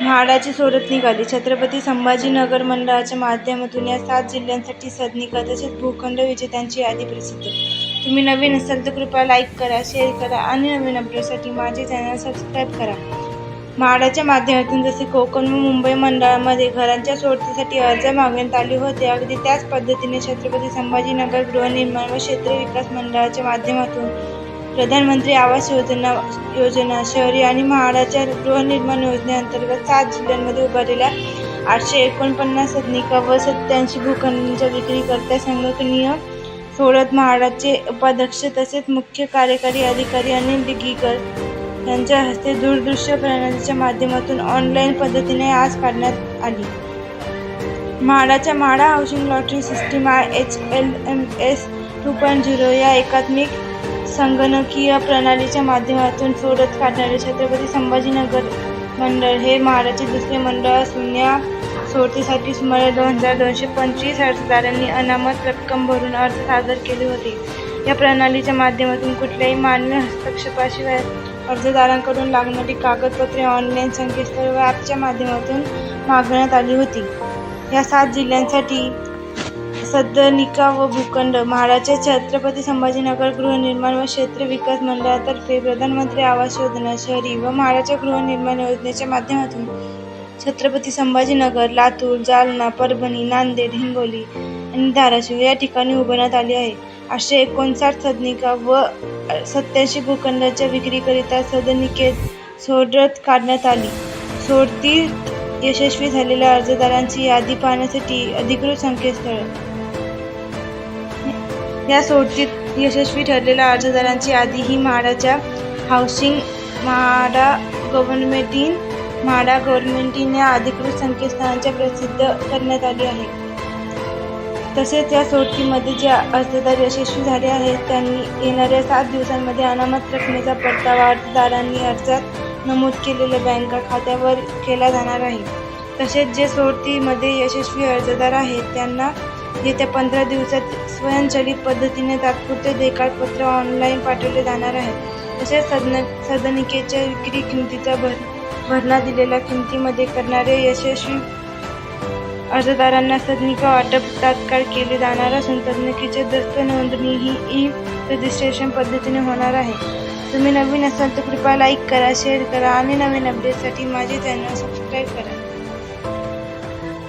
म्हाडाची सोडत निघाली. छत्रपती संभाजीनगर मंडळाच्या माध्यमातून या सात जिल्ह्यांसाठी सदनिका तसेच भूखंड विजेत्यांची यादी प्रसिद्ध. तुम्ही नवीन असाल तर कृपया लाईक करा शेअर करा आणि नवीन अपडेटसाठी माझे चॅनल सबस्क्राईब करा. म्हाडाच्या माध्यमातून जसे कोकण व मुंबई मंडळामध्ये घरांच्या सोडतीसाठी अर्ज मागण्यात आले होते अगदी त्याच पद्धतीने छत्रपती संभाजीनगर गृहनिर्माण व क्षेत्र विकास मंडळाच्या माध्यमातून प्रधानमंत्री आवास योजना योजना शहरी आणि म्हाडाच्या गृहनिर्माण योजनेअंतर्गत सात जिल्ह्यांमध्ये उभारलेल्या आठशे एकोणपन्नास सदनिका व सत्याऐंशी भूखंडांच्या विक्रीकरता संगणकीय सोडत म्हाडाचे उपाध्यक्ष तसेच मुख्य कार्यकारी अधिकारी अनिल डिगीकर यांच्या हस्ते दूरदृश्य प्रणालीच्या माध्यमातून ऑनलाईन पद्धतीने आज काढण्यात आली. म्हाडाच्या MHADA housing lottery system I H L M S two point zero या एकात्मिक संगणकीय प्रणालीच्या माध्यमातून सोडत काढणारे छत्रपती संभाजीनगर मंडळ हे महाराजचे दुसरे मंडळ असून या सोडतीसाठी सुमारे दोन हजार दोनशे पंचवीस अर्जदारांनी अनामत रक्कम भरून अर्ज सादर केले होते. या प्रणालीच्या माध्यमातून कुठल्याही मानवी हस्तक्षेपाशिवाय अर्जदारांकडून लागणारी कागदपत्रे ऑनलाईन संकेतस्थळ व ॲपच्या माध्यमातून मागवण्यात आली होती. या सात जिल्ह्यांसाठी सदनिका व भूखंड. महाराष्ट्र छत्रपती संभाजीनगर गृहनिर्माण व क्षेत्र विकास मंडळातर्फे प्रधानमंत्री आवास योजना शहरी व महाराष्ट्र गृहनिर्माण योजनेच्या माध्यमातून छत्रपती संभाजीनगर लातूर जालना परभणी नांदेड हिंगोली आणि धाराशिव या ठिकाणी उभारण्यात आली आहे. आठशे एकोणसाठ सदनिका व सत्याऐंशी भूखंडाच्या विक्रीकरिता सदनिकेत सोडत काढण्यात आली. सोडतीत यशस्वी झालेल्या अर्जदारांची यादी पाहण्यासाठी अधिकृत संकेतस्थळ या सोडतीत यशस्वी ठरलेल्या अर्जदारांची यादी ही म्हाडाच्या housing MHADA government in MHADA government in या अधिकृत संकेतस्थळांच्या प्रसिद्ध करण्यात आली आहे. तसेच या सोडतीमध्ये जे अर्जदार यशस्वी झाले आहेत त्यांनी येणाऱ्या सात दिवसांमध्ये अनामत रकमेचा परतावा अर्जदारांनी अर्जात नमूद केलेल्या बँक खात्यावर केला जाणार आहे. तसेच जे सोडतीमध्ये यशस्वी अर्जदार आहेत त्यांना येत्या पंधरा दिवसात स्वयंचलित पद्धतीने तात्पुरते देखाडपत्र ऑनलाईन पाठवले जाणार आहे. तसेच सदन सदनिकेच्या विक्री किमतीचा भर भरणा दिलेल्या किमतीमध्ये करणारे यशस्वी अर्जदारांना सदनिका वाटप तात्काळ केले जाणार असून सदनिकेचे दस्त नोंदणी ही ई रजिस्ट्रेशन पद्धतीने होणार आहे. तुम्ही नवीन असाल तर कृपया लाईक करा शेअर करा आणि नवीन अपडेटसाठी माझे चॅनल सबस्क्राईब करा.